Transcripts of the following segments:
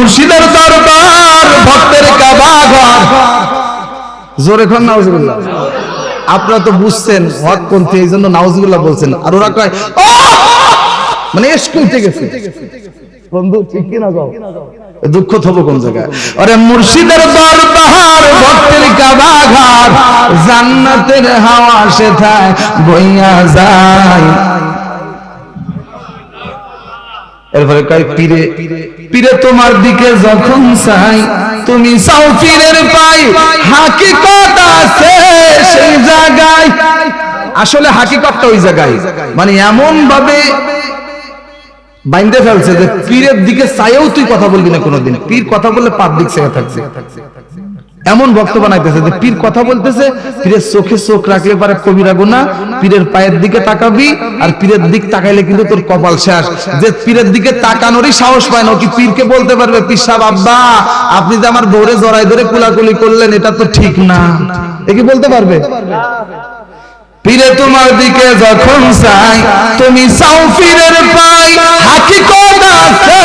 মুর্শিদের দরবার, ভক্তের কাবা ঘর। জোরে খন নাউজুবিল্লাহ। আপনারা তো বুঝছেন হক পন্থী, এই জন্য নাউজুবিল্লাহ বলছেন। আর ওরা কয়! মানে উঠে গেছে। বন্ধু, ঠিক কি না গাও দুঃখ থব কোন জায়গায়? আরে মুর্শিদের দরবার, ভক্তের কাবা ঘর, জান্নাতের হাওয়া সেথায় বইয়া যায়। এরপরে কয় পীরে পীরে তোমার দিকে যখন চাই, তুমি পীরের পাই। হাকিকত আছে সেই জায়গায়। আসলে হাকিকতটা ওই জায়গায়। মানে এমন ভাবে বাইন্দে ফেলছে যে পীরের দিকে চাইও তুই কথা বলবি না কোনোদিন। পীর কথা বললে পাবলিক সেবা থাকছে। এমন ভক্ত বানাইতেছে যে পীর কথা বলতেছে পীরের চোখে চোখ রাখলে পারে কবিরা না পীরের পায়ের দিকে তাকাবি আর পীরের দিক তাকাইলে কিন্তু তোর কপাল শেষ। যে পীরের দিকে তাকানোরই সাহস পায় না কি পীরকে বলতে পারবে পীর সাহেব আব্বা আপনি যে আমার ভোরে জড়াই ধরে কুলাকুলি করলেন এটা তো ঠিক না। এ কি বলতে পারবে। পীরে তোমার দিকে যখন চাই, তুমি চাও পীরের পাই। হাকিকত আছে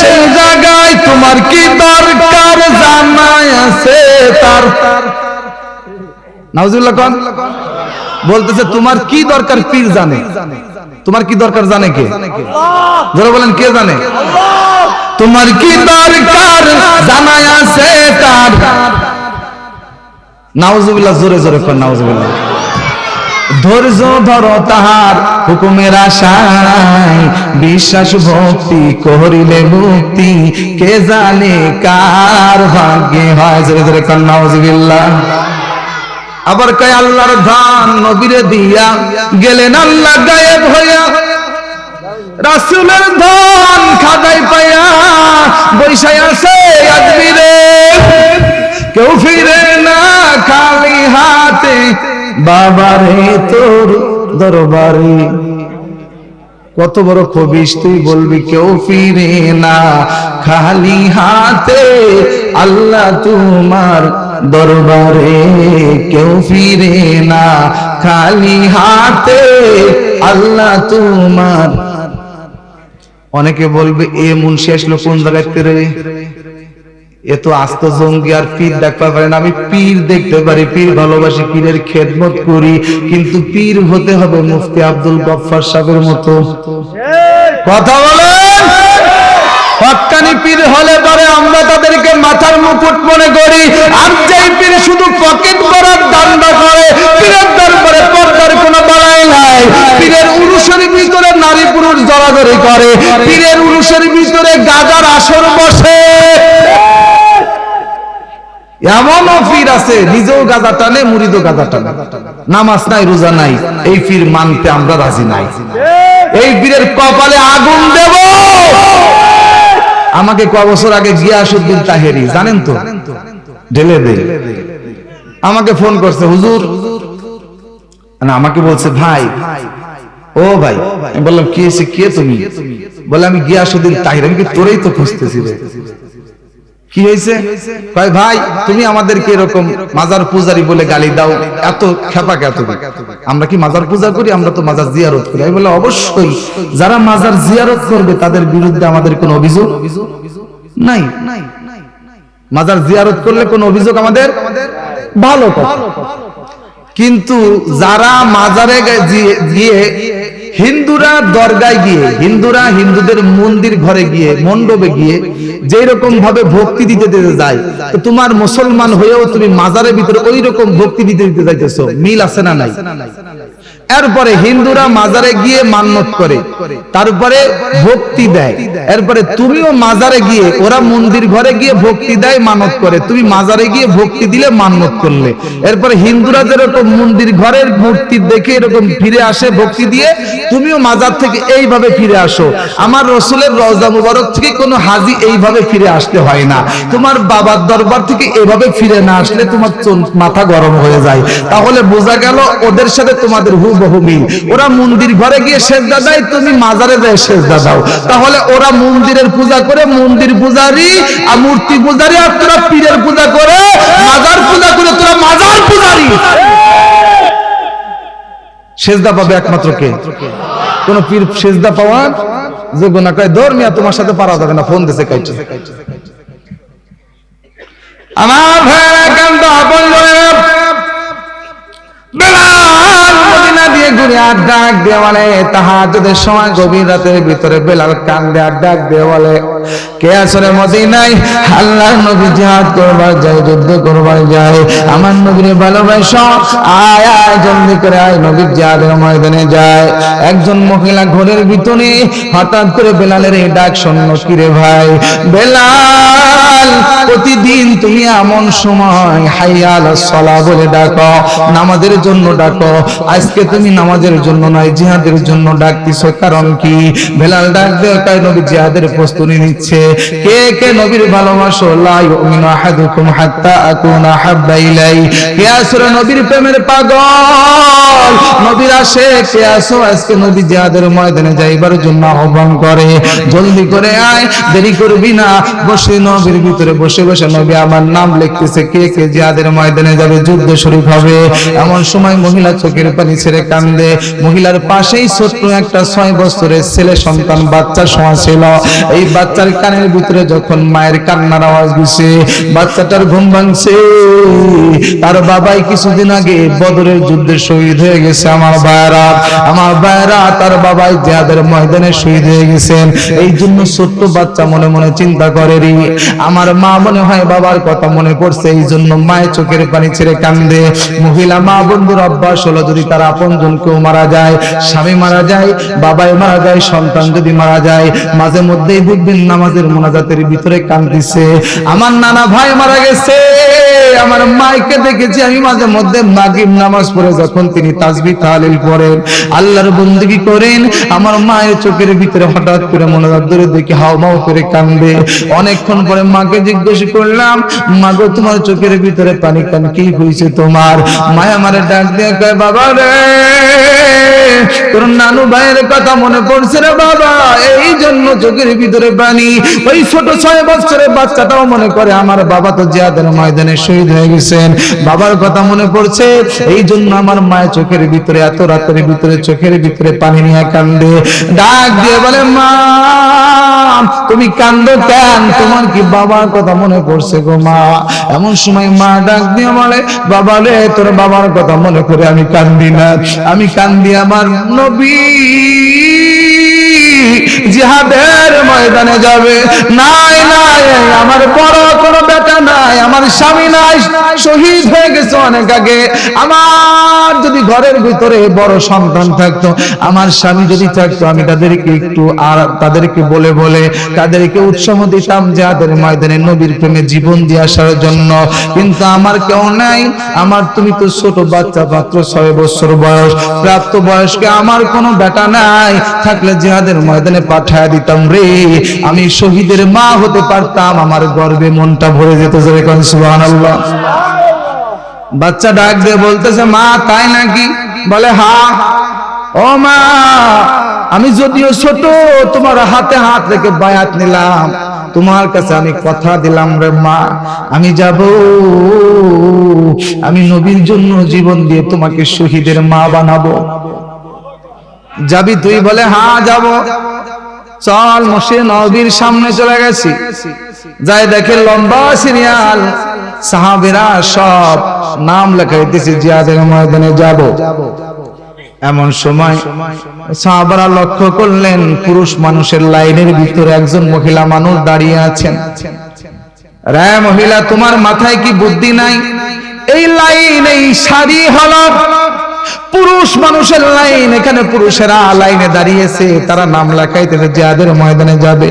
সেই জায়গায়, তোমার কি দরকার জানাই আছে তার। নাউজুল্লাহ কোন। বলতেছে, তোমার কি দরকার পীর জানে? তোমার কি দরকার জানে কে? যারা বলেন, কে জানে? তোমার কি দরকার জানাই আছে তার। নাউজুবিল্লাহ, জোরে জোরে কর নাউজুবিল্লাহ। ধৈর্য ধর তাহার হুকুমের আশায়। বিশ্বাস ভক্তি করিলে মুক্তি। কে জানে কার ভাগ্যে হয়? জোরে জোরে কন্যা আবার কয়, আল্লাহর ধান নবীরে দিয়া গেলেন আল্লাহ গায়েব হইয়া। রাসুলের ধন খাদাই পাইয়া বৈশাই আজমিরে কেউ ফিরে না খালি হাতে বাবারে তোর দরবারে। কত বড় খবিস তুই বলবি কেউ ফিরে না। খালি হাতে আল্লাহ তোমার দরবারে কেউ ফিরে না। খালি হাতে আল্লাহ তোমার। অনেকে বলবে, এ মুন্সি আসলো কোন জায়গায় এ তো আস্ত জঙ্গি আর পীর দেখতে পারে না। আমি পীর দেখতে পারি, পীর ভালোবাসি, পীরের খেদমত করি, কিন্তু পীর হতে হবে মুফতি আব্দুল গফফার সাহেবের মতো। কথা বলেন? হক্কানি পীর হলে পরে আমরা তাদেরকে মাথার মুকুট মনে করি। আর যেই পীর শুধু পকেট করার দান্দা করে, পীরের দরবারে পর্দার কোনো বালাই নাই। পীরের উরুষের ভিতরে নারী পুরুষ জড়াজড়ি করে, পীরের উরুষের ভিতরে গাজার আসর বসে। এমন ফির আছে নিজেও গাজা টানে মুড়িদও গাজা টানে। নামাজ নাই রোজা নাই এই ফির মানতে আমরা রাজি নাই। এই পীরের কপালে আগুন দেব। আমাকে ক বছর আগে গিয়াসুদ্দিন তাহেরি জানেন তো? ঢেলে দে। আমাকে ফোন করছে হুজুর। না আমাকে বলছে ভাই ও ভাই। বললাম কি এসে কে তুমি? বলে আমি গিয়াসুদ্দিন তাহির আমি কি তোরেই তো খুঁজতেছি রে? কি হয়েছে? কয়, ভাই, তুমি আমাদেরকে এরকম মাজার পূজারি বলে গালি দাও। এত খেপা তুমি? আমরা কি মাজার পূজা করি? আমরা তো মাজার জিয়ারত করি। আমি বলে অবশ্যই। যারা মাজার জিয়ারত করবে, তাদের বিরুদ্ধে আমাদের কোনো অভিযোগ নাই। মাজার জিয়ারত করলে কোনো অভিযোগ আমাদের ভালো কথা। কিন্তু যারা মাজারে গিয়ে হিন্দুরা দরগায় গিয়ে, হিন্দুরা হিন্দুদের মন্দির ঘরে গিয়ে, মণ্ডপে গিয়ে যেই রকম ভাবে ভক্তি দিতে দিতে যায়, তো তোমার মুসলমান হয়েও তুমি মাজারের ভিতরে ওই রকম ভক্তি দিতে দিতে যাইতেছো। মিল আছে না নাই? এরপরে হিন্দুরা মাজারে গিয়ে মান্যত করে, তারপরে ভক্তি দেয়। এরপরে তুমিও মাজারে গিয়ে, ওরা মন্দির ঘরে গিয়ে ভক্তি দেয় মানত করে। তুমি মাজারে গিয়ে ভক্তি দিলে মান্যত করলে। এরপরে হিন্দুরা যেরকম মন্দির ঘরের মূর্তি দেখে এরকম ফিরে আসে, ভক্তি দিয়ে, তুমিও মাজার থেকে এইভাবে ফিরে আসো। আমার রসুলের রওজা মুবারক থেকে কোনো হাজি এইভাবে ফিরে আসতে হয় না। তোমার বাবার দরবার থেকে এভাবে ফিরে না আসলে তোমার মাথা গরম হয়ে যায়। তাহলে বোঝা গেল ওদের সাথে তোমাদের হুবহু মিল ওরা মন্দির ঘরে গিয়ে সেজদা দেয়, তুমি মাজারে যায় সেজদা দাও। তাহলে ওরা মন্দিরের পূজা করে, মন্দির পূজারি আর মূর্তি পূজারি আর তোরা পীরের পূজা করে, মাজার পূজা করে, তোরা মাজার পূজারি। সেজদা পাবে একমাত্র কে? কোন পীর সেজদা পাওয়ার? যোগ্য না কয় ধর্মিয়া তোমার সাথে পারা যাবে না, ফোন দিছে কাইছে আমার ভাইয়েরা কান্ত আপন বেলাল আর ডাক দিয়ে বলে সময় গভীর রাতের ভিতরে বেলাল ডাক দিয়ে বলে, কে আসলে নবী জিহাদ করবার যায়, যুদ্ধ করবার যায়। আমার নবীর আয় জলদি করে আয়, নবীর জিহাদের ময়দানে যায়। একজন মহিলা ঘরের ভিতরে হঠাৎ করে বেলালের এই ডাক শূন্য কিরে ভাই? বেলাল, প্রতিদিন তুমি এমন সময় হাইয়াল সলা বলে ডাকো, নামাজের জন্য ডাকো। আজকে তুমি নামাজের জন্য নয় জিহাদের জন্য ডাকতেছো কারণ কি? বেলাল ডাক দেয় কয় নবী জিহাদের প্রস্তুতি নিচ্ছে। কে কে নবীর ভালোবাসো? লা ইউমিনু আহাদুকুম হাত্তা আকুনা হাব্বা ইলাই কে নবীর প্রেমের পাগল। নবীর আসে কে আসো আজকে নবী জিহাদের ময়দানে যাইবার জন্য আহ্বান করে। জলদি করে আয় দেরি করবি না। বসে নবীর ভিতরে বসে বসে নবী আমার নাম লিখতেছে কে কে জিহাদের ময়দানে যাবে যুদ্ধ শরীফ হবে। এমন সময় মহিলা চোখের পানি ছেড়ে কান্দে। মহিলার পাশেই ছোট্ট একটা ছয় বছরের ছেলে সন্তান বাচ্চা শোয়া ছিল। এই বাচ্চার কানের ভিতরে যখন মায়ের কান্নার আওয়াজ দিছে, বাচ্চাটার ঘুম ভাঙছে। তার বাবাই কিছুদিন আগে বদরের যুদ্ধে শহীদ হয়ে গেছে, আমার ভাইরা আমার ভাইরা তার বাবাই জিহাদের ময়দানে শহীদ হয়ে গেছেন। এই জন্য ছোট্ট বাচ্চা মনে মনে চিন্তা করে রে। আমার মা মনে হয় বাবার কথা মনে পড়ছে, এই জন্য মায়ের চোখের পানি ছেড়ে কান্দে। মহিলা মা বন্ধুর অভ্যাস হলো যদি তার আপন জন কেউ মারা যায়, স্বামী মারা যায়, বাবাই মারা যায়, সন্তান যদি মারা যায়, মাঝে মধ্যেই দেখবেন নামাজের মোনাজাতের ভিতরে কান্দিছে আমার নানা ভাই মারা গেছে, আমার মাইকে দেখেছি, আমি মাঝে মধ্যে মাগরিব নামাজ পড়ে যখন তিনি তাসবিহ, তাহলিল পড়েন। আল্লাহর বন্দেগী করেন? আমার মায়ের চোখের ভিতরে হঠাৎ করে মনোজাত ধরে দেখি হাও মাও করে কান্দে অনেকক্ষণ পরে মাকে জিজ্ঞেস করলাম, মা গো, তোমার চোখের ভিতরে পানি কান কি হয়েছে তোমার? মায়া আমারে ডাক দিয়ে কয়, বাবা রে তোর নানু ভাইয়ের কথা মনে পড়ছে রে বাবা, এই জন্য চোখের ভিতরে পানি। ওই ছোট ছয় বছরের বাচ্চাটাও মনে করে, আমার বাবা তো জিয়াদের ময়দানে শহীদ হয়ে গেছেন। বাবার কথা মনে পড়ছে, এই জন্য আমার মায়ের চোখের ভিতরে, এত রাতের ভিতরে, চোখের ভিতরে পানি নিয়ে কান্দে। ডাক দিয়ে বলে, মা, তুমি কান্দো কেন? তোমার কি বাবার কথা মনে পড়ছে গো মা? এমন সময় মা ডাক দিয়ে বলে, বাবা রে, তোর বাবার কথা মনে করে আমি কান্দি না। আমি কান্দি আমার নবী। জিহাদের ময়দানে যাবে। নাই নাই, আমার বড় কোনো বেটা নাই, আমার স্বামী নাই, শহীদ হয়ে গেছে অনেক আগে। আমার যদি ঘরের ভিতরে বড় সন্তান থাকতো, আমার স্বামী যদি থাকতো, আমি তাদেরকে একটু আর তাদেরকে বলে বলে, তাদেরকে উৎসাহ দিতাম যাদের ময়দানে নবীর প্রেমে জীবন দিয়ে আসার জন্য। কিন্তু আমার কেউ নাই, আমার তুমি তো ছোট বাচ্চা, মাত্র ছয় বছর বয়স, প্রাপ্ত বয়সকে আমার কোনো বেটা নাই। থাকলে জিহাদের ময়দানে পাঠায় দিতাম রে। আমি শহীদের মা হতে পারতাম, আমার গর্বে মনটা ভরে যেত বাচ্চা ডাক দিয়ে বলতেছে, মা, তাই নাকি? বলে, হা। ও মা, আমি যদিও ছোট, তোমার হাতে হাত রেখে বায়াত নিলাম। তোমার কাছে আমি কথা দিলাম রে মা, আমি যাব। আমি নবীর জন্য জীবন দিয়ে তোমাকে শহীদের মা বানাবো। যাবি তুই বলে হ্যাঁ যাব। চল মসে নবীর সামনে চলে গেছি। যাই দেখে লম্বা সিরিয়াল। সাহাবেরা সব নাম লেখাইতেছে জিয়াদের ময়দানে যাব। এমন সময় সাহাবারা লক্ষ্য করলেন পুরুষ মানুষের লাইনের ভিতরে একজন মহিলা মানুষ দাঁড়িয়ে আছেন। রে মহিলা তোমার মাথায় কি বুদ্ধি নাই? এই লাইন এই সারি হলো পুরুষ মানুষের লাইন, এখানে পুরুষেরা লাইনে দাঁড়িয়েছে, তারা নাম লেখাইতে যাদের ময়দানে যাবে।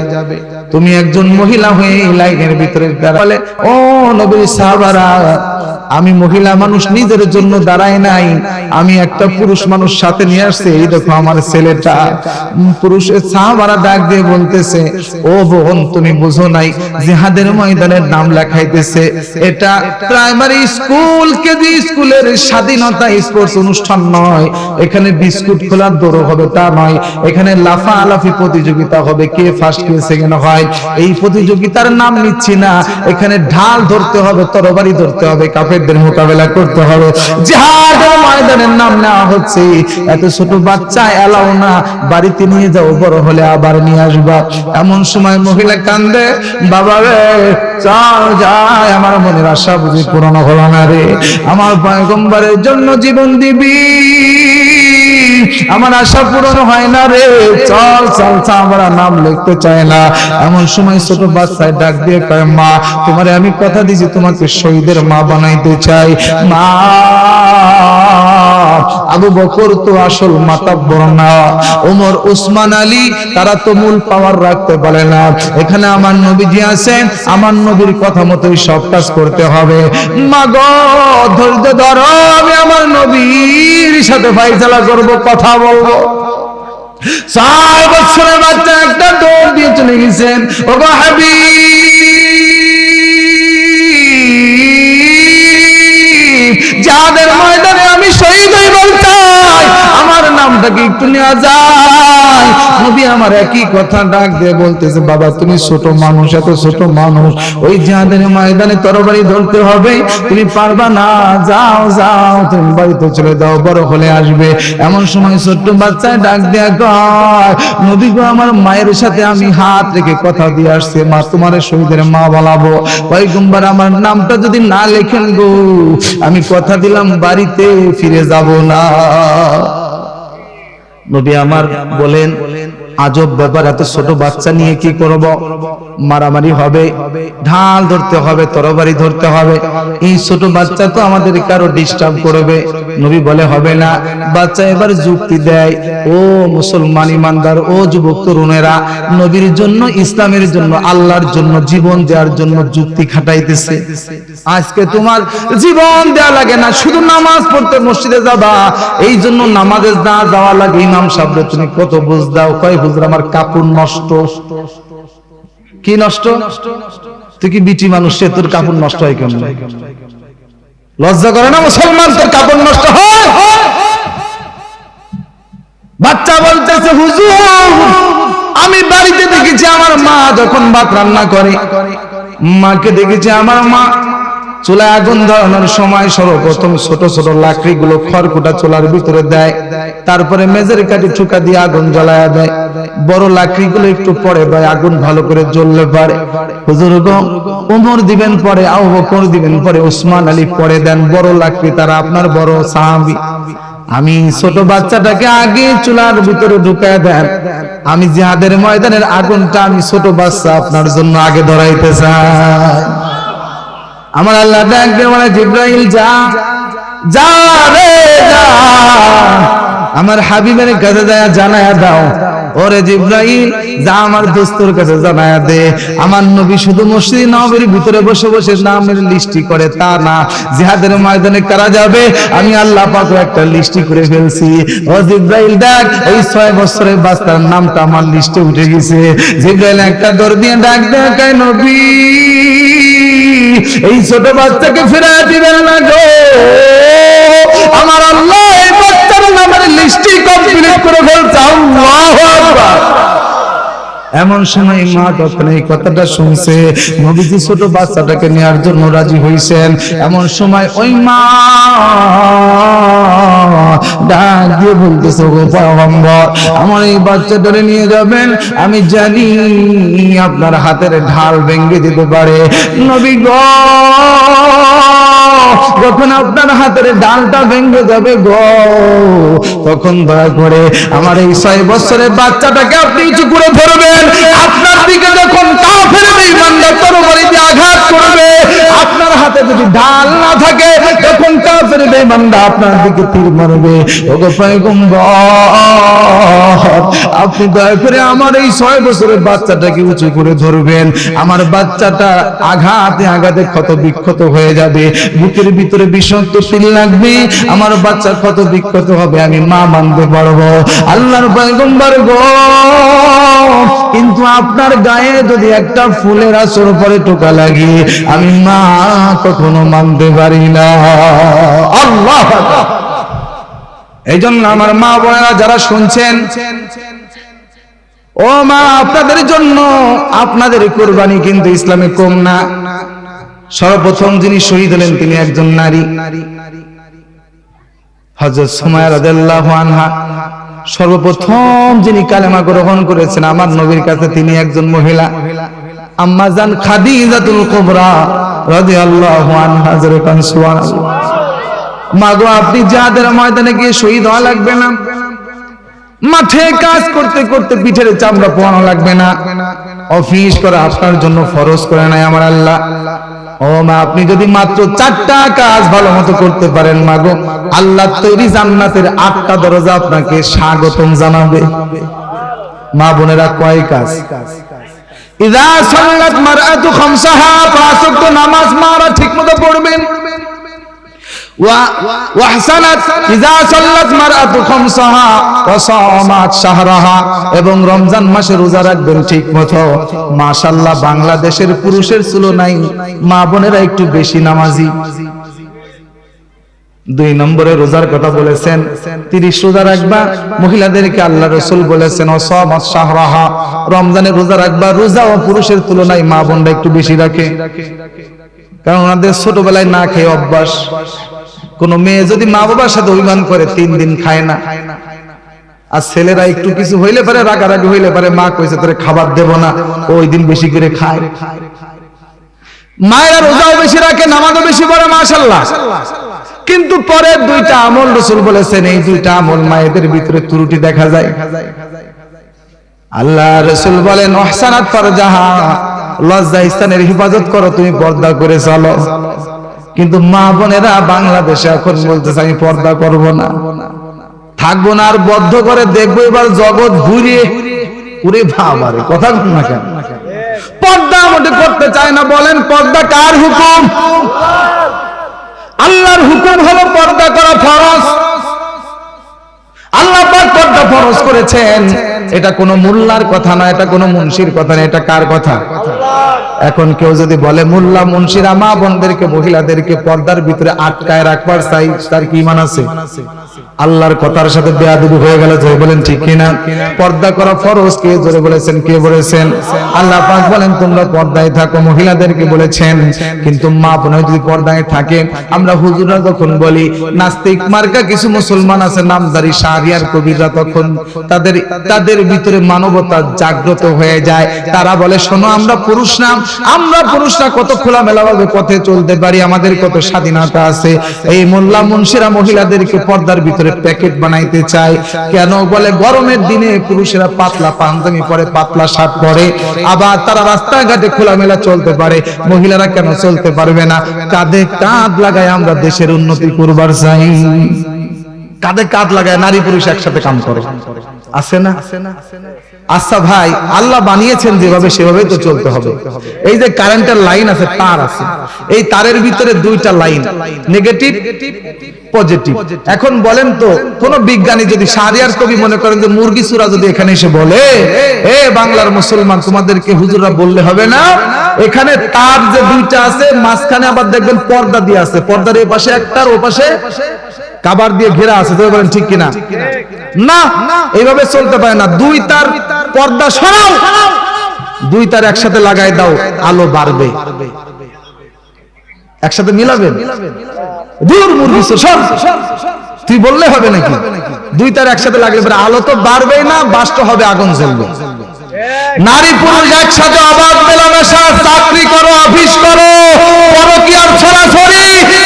তুমি একজন মহিলা হয়ে লাইনের ভিতরে বলে ও নবীর সাহাবারা আমি মহিলা মানুষ নিজের জন্য দাঁড়াই নাই। আমি একটা পুরুষ মানুষ সাথে নিয়ে আসছে। এই দেখো আমার ছেলেটা পুরুষের সাহাবারা ডাক দিয়ে বলতেছে, ও বোন, তুমি বুঝো নাই, জিহাদের ময়দানের নাম লেখাইতেছে। এটা প্রাইমারি স্কুল কেজি স্কুলের স্বাধীনতা স্পোর্টস অনুষ্ঠান নয়। এখানে বিস্কুট খোলার দৌড় হবে তা নয়। এখানে লাফা আলাফি প্রতিযোগিতা হবে। কে ফার্স্ট কে সেকেন্ড হয়? এই প্রতিযোগিতার নাম নিচ্ছি না। এখানে ঢাল ধরতে হবে, তরবারি ধরতে হবে কাপের কাফেরদের মোকাবেলা করতে হবে। জিহাদের ময়দানের নাম নেওয়া হচ্ছে। এত ছোট বাচ্চা এলাও না, বাড়িতে নিয়ে যাও, বড় হলে আবার নিয়ে আসবা। এমন সময় মহিলা কান্দে, বাবা রে চাও যায় আমার মনের আশা বুঝি পূরণ হলো না রে। আমার পয়গম্বরের জন্য জীবন দিবি। আমার আশা পূরণ হয় না রে। চল চল আমরা নাম লিখতে চাই না। এমন সময় ছোট বাচ্চায় ডাক দিয়ে কয়, মা, তোমারে আমি কথা দিছি তোমাকে শহীদের মা বানাইতে চাই। মা, আবু বকর তো আসল মাতাব্বর না ওমর, উসমান, আলী, তারা তো মূল পাওয়ার রাখতে পারে না। এখানে আমার নবীজি আছেন, আমার নবীর কথা মতোই সব কাজ করতে হবে। মা গো, ধৈর্য ধরো, আমি আমার নবীর সাথে ফাইসালা করব। কথা বলব। চার বছরের বাচ্চা একটা দৌড় দিয়ে চলে গেছেন। ও হাবি যাদের ময়দানে আমি শহীদ হইব চাই আমার একটু নেওয়া যায়। নবী আমার একই কথা ডাক দিয়ে বলতেছে, বাবা, তুমি ছোট মানুষ, এত ছোট মানুষ। ওই ময়দানে তরবারি ধরতে হবে। তুমি পারবা না। যাও যাও, তুমি বাড়িতে চলে বড় হলে আসবে। এমন সময় ছোট্ট বাচ্চায় ডাক দেয়া কয় গো, আমার মায়ের সাথে আমি হাত রেখে কথা দিয়ে আসছে। মা, তোমার শহীদের মা বলাবো। পয়গম্বর, আমার নামটা যদি না লেখেন গো, আমি কথা দিলাম, বাড়িতে ফিরে যাব না। নবী আমার বলেন আজব ব্যাপার, এত ছোট বাচ্চা নিয়ে কি করব? মারামারি হবে, ঢাল ধরতে হবে, তরবারি ধরতে হবে। এই ছোট বাচ্চা তো আমাদের কারও ডিস্টার্ব করবে। নবী বলে, হবে না। বাচ্চা এবার যুক্তি দেয়, ও মুসলমান ইমানদার, ও যুবক তরুণেরা, নবীর জন্য, ইসলামের জন্য, আল্লাহর জন্য, জীবন দেওয়ার জন্য যুক্তি খাটাইতেছে। আজকে তোমার জীবন দেওয়া লাগে না, শুধু নামাজ পড়তে মসজিদে যাবা। এই জন্য নামাজে না যাওয়া লাগে, ইমাম সাহেব তুমি কত বুঝ দাও, কয় হুজুর আমার কাপড় নষ্ট। কি নষ্ট? তুই কি বিটি মানুষ? সে তোর কাপড় নষ্ট হয় কেমন? লজ্জা করে না মুসলমান তোর কাপড় নষ্ট হয়? বাচ্চা বলতেছে, হুজুর, আমি বাড়িতে দেখেছি আমার মা যখন ভাত রান্না করে, মাকে দেখেছি আমার মা চুলায় আগুন ধরানোর সময় সর্বপ্রথম ছোট ছোট লাকড়ি গুলো খড়কুটা চুলার ভিতরে দেয়। তারপরে মেজের কাঠি ঠুকা দিয়ে আগুন জ্বালায়া দেয়। বড় লাকড়ি গুলো একটু পরে দেয় আগুন ভালো করে জ্বললে পারে। হুজুর উমর দিবেন পরে, আবু বকর দিবেন পরে, উসমান আলী পরে দেন। বড় লাকড়ি তারা আপনার বড় সাহাবী। আমি ছোট বাচ্চাটাকে আগে চুলার ভিতরে ঢুকায় দেন। আমি জিহাদের ময়দানের আগুনটা আমি ছোট বাচ্চা আপনার জন্য আগে ধরাইতে চাই। আমার আল্লাহ ডাক দিয়ে বলে জিব্রাইল যা। যা রে, যা। আমার হাবিবের কাছে যায় জানায়া দাও। ওরে জিব্রাইল, যা আমার দোস্তর কাছে জানায়া দে। আমার নবী শুধু মসজিদ নবীর ভিতরে বসে বসে নামের লিস্টি করে, তা না। জিহাদের ময়দানে কারা যাবে? আমি আল্লাহ পাক একটা লিস্টি করে ফেলছি। ও জিব্রাইল ডাক এই ছয় বছরের বাচ্চার নামটা আমার লিস্টে উঠে গেছে। জিব্রাইল, একটা দর দিয়ে ডাক দেয় নবী। এই ছোট বাচ্চাকে ফিরে দিবেন না গো। আমার আল্লাহ এই বাচ্চার নামের লিস্টই কমপ্লিট করে ফেলছে। আল্লাহ এমন সময় মা তখন এই কথাটা শুনছে, নবীজি ছোট বাচ্চাটাকে নেওয়ার জন্য রাজি হয়েছেন এমন সময় ওই মা ডাক দিয়ে বলতেছে গো পয়গম্বর, আমার এই বাচ্চাটারে নিয়ে যাবেন? আমি জানি আপনার হাতের ঢাল ভেঙে দিতে পারে। নবী গো, যখন আপনার হাতের ডালটা ভেঙে যাবে গো, তখন দয়া করে আমার এই ছয় বছরের বাচ্চাটাকে আপনি উঁচু করে ধরবেন। আপনার দিকে যখন তরবারি দিয়ে আঘাত করবে, আপনার হাতে যদি ঢাল না থাকে, তখন আপনার দিকে তীর মারবে। আপনি দয়া করে আমার এই ছয় বছরের বাচ্চাটাকে উঁচু করে ধরবেন। আমার বাচ্চাটা আঘাতে আঘাতে ক্ষত বিক্ষত হয়ে যাবে। বুকের ভিতরে বিষাক্ত ফিল লাগবে। আমার বাচ্চা ক্ষত বিক্ষত হবে আমি মা মানতে পারব। আল্লাহর পয়গম্বর গো কিন্তু আপনার গায়ে যদি একটা ফুলের আসর পরে টোকা লাগে, আমি মা কখনো মানতে পারি না। আল্লাহ! এই জন্য আমার মা বোনেরা যারা শুনছেন, ও মা, আপনাদের জন্য আপনাদের কোরবানি কিন্তু ইসলামে কম না। সর্বপ্রথম যিনি শহীদ হলেন, তিনি একজন নারী। হজরত সুমায়া রাদিয়াল্লাহু আনহা। সর্বপ্রথম যিনি কালেমা গ্রহণ করেছেন, আমার নবীর কাছে তিনি একজন মহিলা। আম্মা জান খাদিজাতুল কুবরা রাদিয়াল্লাহু আনহা জোরে কান, সুবহানাল্লাহ। মাগো, আপনি যাদের ময়দানে গিয়ে শহীদ হওয়া লাগবে না? মাঠে কাজ করতে করতে পিঠের চামড়া পোয়ানো লাগবে না? অফিস করা আপনার জন্য ফরজ করে নাই আমার আল্লাহ। ও মা, আপনি যদি মাত্র চারটা কাজ ভালো মতো করতে পারেন মাগো আল্লাহ তৈরি জান্নাতের আটটা দরজা আপনাকে স্বাগতম জানাবে। মা বোনেরা, কয় কাজ? ইদা সল্লাত খামসাহা, পাঁচ ওয়াক্ত নামাজ মারা ঠিকমতো পড়বেন ওয়াহসানাত ইজা সাল্লাত মারআতু খামসাহা ওয়া সামাত শাহরাহা এবং রমজান মাসে রোজা রাখবেন ঠিক মতো। মাশাআল্লাহ, বাংলাদেশের পুরুষের তুলনায় মা বোনেরা একটু বেশি নামাজি। দুই নম্বরে রোজার কথা বলেছেন, তিরিশ রোজা রাখবা, মহিলাদেরকে আল্লাহ রসুল বলেছেন রমজানে রোজা রাখবা, রোজা ও পুরুষের তুলনায় মা বোনরা একটু বেশি রাখে। কারণ ওনাদের ছোটবেলায় না খেয়ে অভ্যাস। কোন মেয়ে যদি মা বাবার সাথে অভিমান করে, তিন দিন খায় না। আর ছেলেরা একটু কিছু হইলে পারে, রাগারাগি হইলে পারে, মা কইছে, তোরে খাবার দেব না, ওই দিন বেশি করে খায়। মায়েরা রোজাও বেশি রাখে, নামাজও বেশি পড়ে মাশাল্লাহ কিন্তু পরে দুইটা আমল রসুল বলেছেন, এই দুইটা আমল মায়েদের ভিতরে ত্রুটি দেখা যায়। আল্লাহ রসুল বলেন অহসানাত ফারজাহা লজ্জা স্থানের হেফাজত করো, তুমি পর্দা করে চলো। কিন্তু মা বোনেরা বাংলাদেশে এখন বলতেছে, আমি পর্দা করব না। থাকব না আর বদ্ধ করে দেখব এবার জগৎ ঘুরিয়ে উরে ভাবারে কথা বল না কেন? পর্দা মোটে করতে চায় না, বলেন পর্দা কার হুকুম? আল্লাহর হুকুম হলো পর্দা করা ফরজ। আল্লাহ পাক পর্দা ফরজ করেছেন। এটা কোনো মোল্লার কথা না, এটা কোনো মুন্সির কথা না, এটা কার কথা? এখন কেউ যদি বলে, মোল্লা, মুন্সিরা মা বোনদেরকে, মহিলাদেরকে পর্দার ভিতরে আটকায় রাখবার চাই, তার কি মান আছে? আল্লাহর কথার সাথে বেয়াদবি হয়ে গেল যে বলেন ঠিক কিনা? পর্দা করা ফরজ কে? জোরে বলেছেন, কে বলেছেন? আল্লাহ পাক বলেন, তোমরা পর্দায় থাকো মহিলাদেরকে বলেছেন। কিন্তু মা বোন যদি পর্দায় থাকে, আমরা হুজুররা যখন বলি, নাস্তিক মার্কা কিছু মুসলমান আছে, নামদারি শাহরিয়ার কবিরা তখন তাদের তাদের ভিতরে মানবতা জাগ্রত হয়ে যায়। তারা বলে, শোনো, আমরা পুরুষ না। আমরা পুরুষরা কত খোলামেলা ভাবে পথে চলতে পারি। আমাদের কত স্বাধীনতা আছে। এই মোল্লা মুন্সিরা মহিলাদেরকে পর্দার ভিতরে প্যাকেট বানাইতে চায়। কেন? বলে, গরমের দিনে পুরুষেরা পাতলা পাঞ্জামি পরে, পাতলা শার্ট পরে। আবার তারা রাস্তাঘাটে খোলামেলা চলতে পারে। মহিলারা কেন চলতে পারবে না? কাঁধে কাঁধ লাগায় আমরা দেশের উন্নতি করবার চাই। কাঁধে কাঁধ লাগায় নারী পুরুষ একসাথে কাম করে। আছে না? আচ্ছা ভাই, আল্লাহ বানিয়েছেন যেভাবে, সেভাবেই তো চলতে হবে। এই যে কারেন্টের লাইন আছে, তার আছে। এই তারের ভিতরে দুইটা লাইন নেগেটিভ পজিটিভ এখন বলেন তো, কোন বিজ্ঞানী যদি সারিয়ার কবি মনে করেন যে মুরগি সুরা যদি এখানে এসে বলে, এ বাংলার মুসলমান, তোমাদেরকে হুজুরা বললে হবে না? এখানে তার যে দুইটা আছে, মাঝখানে আবার দেখবেন পর্দা দিয়ে আছে। পর্দার এই পাশে একটার ও পাশে কাবার দিয়ে ঘেরা আছে। তো বলেন ঠিক কিনা? না, এইভাবে চলতে পারে না। দুই তার পর্দা সরাও। দুই তার একসাথে লাগাই দাও, আলো বাড়বে। একসাথে মিলাবেন দূর মুরগি সব। তুই বললে হবে নাকি? দুই তার একসাথে লাগলে পরে আলো তো বাড়বেই না বাষ্ট হবে আগুন জ্বলবে। নারী পুরুষ একসাথে অবাধ মেলামেশা, চাকরি করো, অফিস করো, পরকিয়ার ছড়াছড়ি,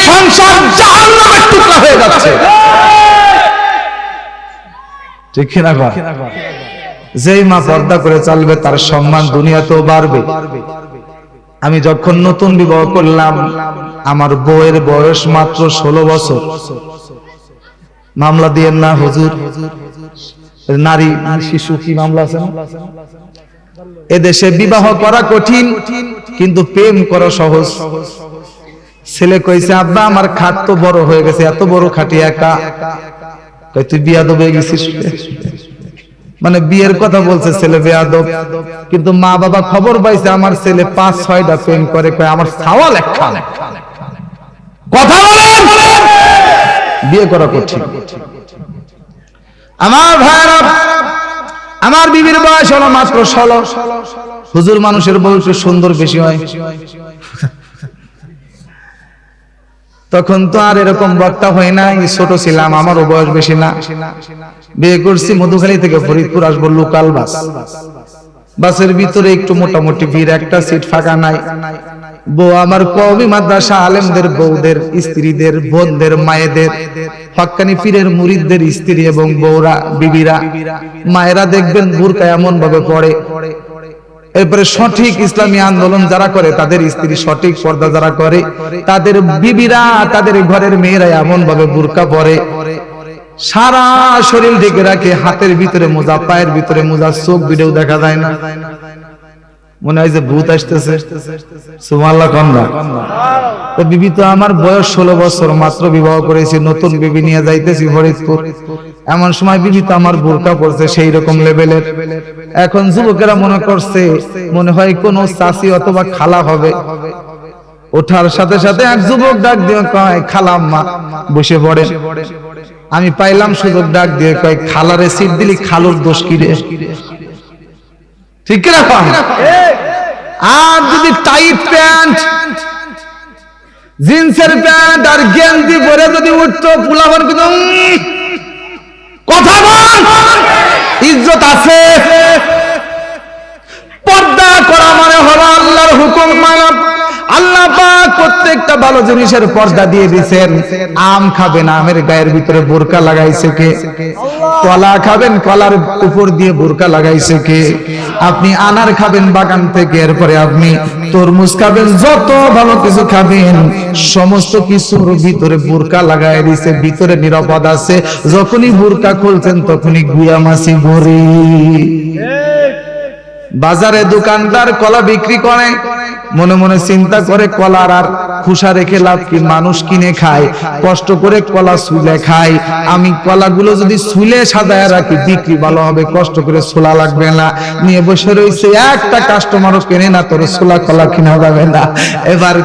সংসার জাহান্নামের টুকরা হয়ে যাচ্ছে। ঠিক কিনা? যেই মা পর্দা করে চলবে, তার সম্মান দুনিয়াতেও বাড়বে। আমি যখন নতুন বিবাহ করলাম, আমার বউয়ের বয়স মাত্র ষোলো বছর। মামলা দিয়ে না, হুজুর? নারী শিশু কি মামলা আছে? এদেশে বিবাহ করা কঠিন, কিন্তু প্রেম করা সহজ। ছেলে কইছে, আব্বা, আমার খাট তো বড় হয়ে গেছে, এত বড় খাটি একা। তুই বিয়া দবে গেছিস? মানে বিয়ের কথা বলছে ছেলে বেয়াদব। কিন্তু মা বাবা খবর পাইছে আমার ছেলে পাঁচ ছয়টা প্রেম করে কয় আমার সাওয়াল একটা কথা বলেন! বিয়ে করা কঠিন। আমার ভাইরা আমার বিবির বয়স হলো মাত্র ষোলো। হুজুর মানুষের বয়স সুন্দর বেশি হয়। তখন তো আর এরকম বক্তা হয় নাই, ছোট ছিলাম, আমারও বয়স বেশি না। বিয়ে করছি, মধুখালী থেকে ফরিদপুর আসব, লোকাল বাস। বাসের ভিতরে একটু মোটামুটি ভিড়, একটা সিট ফাঁকা নাই। বউ আমার কবি, মাদ্রাসা আলেমদের বউদের, স্ত্রীদের, বোনদের, মায়েদের হক্কানি পীরের মুরিদদের স্ত্রী এবং বউরা, বিবিরা। মায়েরা দেখবেন বুরকা এমন ভাবে পড়ে। এরপরে সঠিক ইসলামী আন্দোলন যারা করে, তাদের স্ত্রী সঠিক পর্দা যারা করে, তাদের বিবিরা, তাদের ঘরের মেয়েরা এমন ভাবে বুরকা পরে। সারা শরীর ঢেকে রাখে, হাতের ভিতরে মোজা, পায়ের ভিতরে মোজা, চোখ ভিডিও দেখা যায় না। মনে হয় যে ভূত আসতেছে। সুমাল্লা কন্যা। বিবি তো আমার বয়স ষোলো বছর, মাত্র বিবাহ করেছি, নতুন বিবি নিয়ে যাইতেছি ফরিদপুর। এমন সময় বিবি তো আমার বোরকা পড়ছে সেই রকম লেভেলের এখন যুবকেরা মনে করছে, মনে হয় কোন চাষি অথবা খালা হবে। ওঠার সাথে সাথে এক যুবক ডাক দিয়ে কয়, খালাম্মা, বসে পড়ে। আমি পাইলাম সুযোগ ডাক দিয়ে কয়, খালারে সিট দিলি, খালুর দোষ কি রে? ঠিক কন? আর যদি টাইট প্যান্ট জিন্সের প্যান্ট আর গেঞ্জি পরে যদি উঠতো পুলাবার কিন্তু কথা বল। ইজ্জত আছে। পর্দা করা মানে হলো আল্লাহর হুকুম মানা। আল্লাহ প্রত্যেকটা ভালো জিনিসের পর্দা দিয়ে দিবেন আম খাবেন আমের গায়ের ভিতরে বোরকা লাগাইছে কে? কলা খাবেন, কলার উপর দিয়ে বোরকা লাগাইছে কে? আপনি আনার খাবেন বাগান থেকে, এরপরে আপনি তরমুজ খাবেন, যত ভালো কিছু খাবেন, সমস্ত কিছুর ভিতরে বোরকা লাগাই দিছে, ভিতরে নিরাপদ আছে। যখনই বোরকা খুলছেন, তখনই গুয়া মাছি ভরি। বাজারে দোকানদার কলা বিক্রি করে, মনে মনে চিন্তা করে কলার আর খুশা রেখে লাভ কি? মানুষ কিনে খায়, কষ্ট করে কলা সুলে খায়। আমি কলাগুলো যদি সুলে সাজায় রাখি, বিক্রি ভালো হবে, কষ্ট করে সোলা লাগবে না। নিয়ে বসে রয়েছে একটা কাস্টমারও কেনে না, তোর সোলা কলা কিনা যাবে না। এবার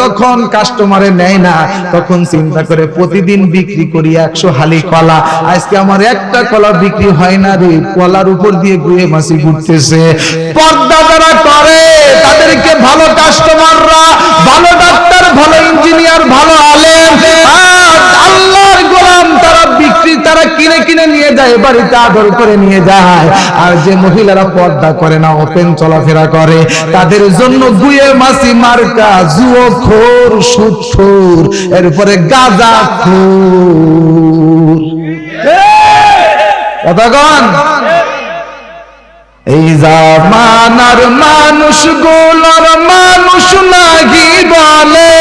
যখন কাস্টমারে নেয় না, তখন চিন্তা করে প্রতিদিন বিক্রি করি একশো হালি কলা। আজকে আমার একটা কলা বিক্রি হয় না রে, কলার উপর দিয়ে গুয়ে মাসি ঘুরতেছে। পর্দা যারা করে, তাদেরকে ভালো কাস্টমাররা ভালো ডাক্তার, ভালো ইঞ্জিনিয়ার ভালো আলেম। আল্লাহর গোলাম তারা বিক্রি, তারা কিনে কিনে নিয়ে যায়, বাড়িতে আদর করে নিয়ে যায়। আর যে মহিলারা পর্দা করে না, ওপেন চলাফেরা করে, তাদের জন্য গুয়ে মাসি মার্কা, জুয়ো খোর, সুদ খোর, এরপরে গাঁজা খোর। কথাগণ এই জামানার মানুষ গোলার মানুষ নাহি বলে।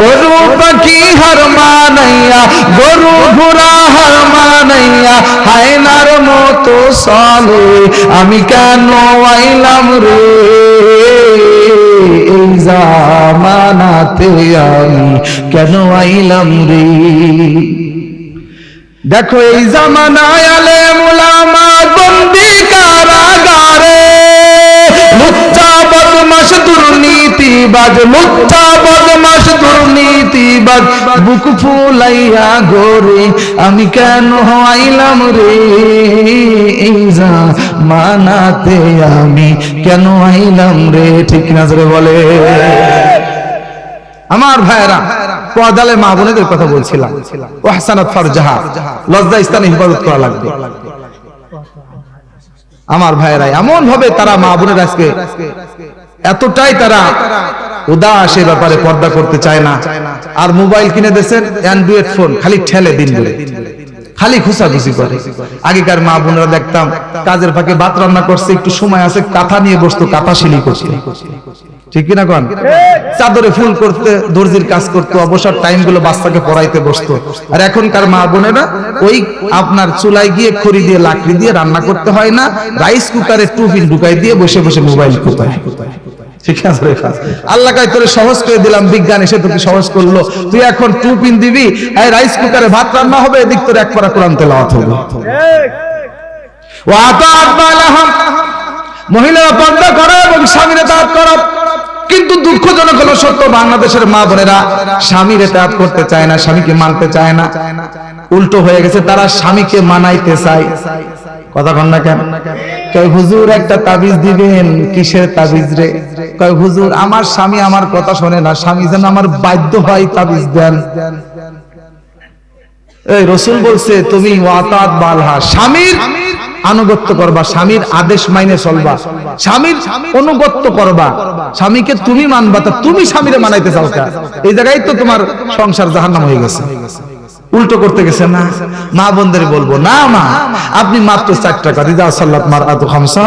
গরু পাখি হার মানাইয়া গরু ঘোড়া হার মানাইয়া হায়নার মতো চলে। আমি কেন আইলাম রে? এই জামানাতে আমি কেন আইলাম রে? দেখো এই জামানায় আলে মুলামা লুচ্চা বদমাস দুর্নীতিবাজ লুচ্চা বদমাস দুর্নীতিবাজ বুক ফুলাইয়া গোরে, আমি কেন আইলাম রে? এই জামানাতে আমি কেন আইলাম রে? ঠিক না বলে। আমার ভাইরা পর্দালে মা বোনেদের কথা বলছিলাম। ও হাসানাত ফারজাহা লজ্জা স্থানে হিফাজত করা লাগবে। আমার ভাইরা এমন ভাবে তারা মা বোনের আজকে এতটাই তারা উদাস এ ব্যাপারে পর্দা করতে চায় না। আর মোবাইল কিনে দিয়েছেন অ্যান্ড্রয়েড ফোন খালি ঠেলে দিন ধরে। খালি খুশাখুশি করে। আগেকার মা বোনেরা দেখতাম, কাজের ফাঁকে ভাত রান্না করছে, একটু সময় আছে, কাঁথা নিয়ে বসতো, কাঁথা শিলি করছে। ঠিক কিনা কন? চাদরে ফুল করতে, দর্জির কাজ করতো, অবসর টাইমগুলো বাচ্চাকে পড়াইতে বসতো। আর এখনকার মা বোনেরা ওই আপনার চুলায় গিয়ে খড়ি দিয়ে, লাকড়ি দিয়ে রান্না করতে হয় না, রাইস কুকারে টুপিন ঢুকাই দিয়ে বসে বসে মোবাইল কোথায় আল্লাহ সহজ করে দিলাম, বিজ্ঞান এসে তোকে সহজ করল। তুই এখন টুপিন দিবি রাইস কুকারে ভাত রান্না হবে, এদিক তোর এক কোরআন তেলাওয়াত হবে। মহিলারা পর্দা করে এবং করো। কিন্তু দুঃখজনক হলো সত্য, বাংলাদেশের মা বোনেরা স্বামীর এতাত করতে চায় না, স্বামীকে মানতে চায় না। উল্টো হয়ে গেছে, তারা স্বামীকে মানাইতে চায়। কথা কন না কেন? কয়, হুজুর, একটা তাবিজ দিবেন? কিসের তাবিজ রে? কয়, হুজুর, আমার স্বামী আমার কথা শোনে না। স্বামী যেন আমার বাধ্য হয় তাবিজ দেন। এই, রসুল বলছে, তুমি ওয়াতাত বালহা, স্বামীর আনুগত্য করবা, স্বামীর আদেশ মাইনে চলবা, স্বামীর অনুগত্য করবা। স্বামীকে তুমি মানবা, তা তুমি স্বামীরে মানাইতে চাও এই জায়গায় তো তোমার সংসার জাহান্নাম হয়ে গেছে। উল্টো করতে গেছে, না। মা বোনদের বলব, না, মা, আপনি মাত্র চার টাকা দিদা সাল্লাত মার আতু খামসা,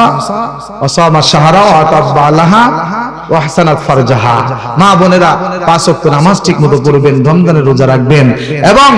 অসামা সাহারা আলাহা মা বোনেরা পাঁচ ওয়াক্ত নামাজ ঠিক মতো পড়বেন রমজানের রোজা রাখবেন এবং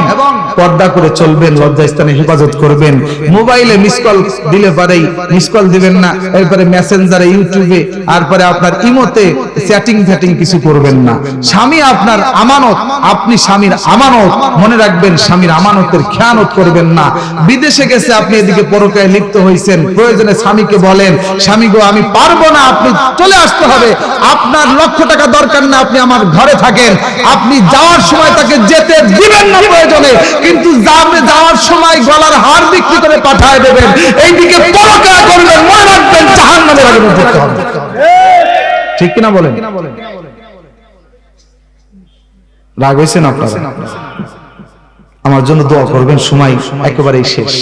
পর্দা করে চলবেন লজ্জা স্থানে হেফাজত করবেন। মোবাইলে মিস কল দিলে পারেই মিস কল দিবেন না, এরপরে মেসেঞ্জারে ইউটিউবে তারপরে আপনার ইমোতে চ্যাটিং ফ্যাটিং কিছু করবেন না। স্বামী আপনার আমানত, আপনি স্বামীর আমানত মনে রাখবেন স্বামীর আমানতের খেয়ানত করবেন না। বিদেশে গেছে, আপনি এদিকে পরকায় লিপ্ত হয়েছেন প্রয়োজনে স্বামীকে বলেন, স্বামী গো, আমি পারব না, আপনি চলে আসতে হবে। আপনার লক্ষ টাকা দরকার না, আপনি আমার ঘরে থাকেন। আপনি যাওয়ার সময় তাকে যেতে দিবেন না প্রয়োজনে। কিন্তু যাওয়ার সময় গলার হার বিক্রি করে পাঠায় দেবেন। এইদিকে পরকায় করবেন মনে রাখবেন জাহান নামের আগুনে যেতে হবে। ঠিক কিনা বলেন? রাগ হয়েছেন আপনারা? আমার জন্য দোয়া করবেন সময় একেবারেই শেষ।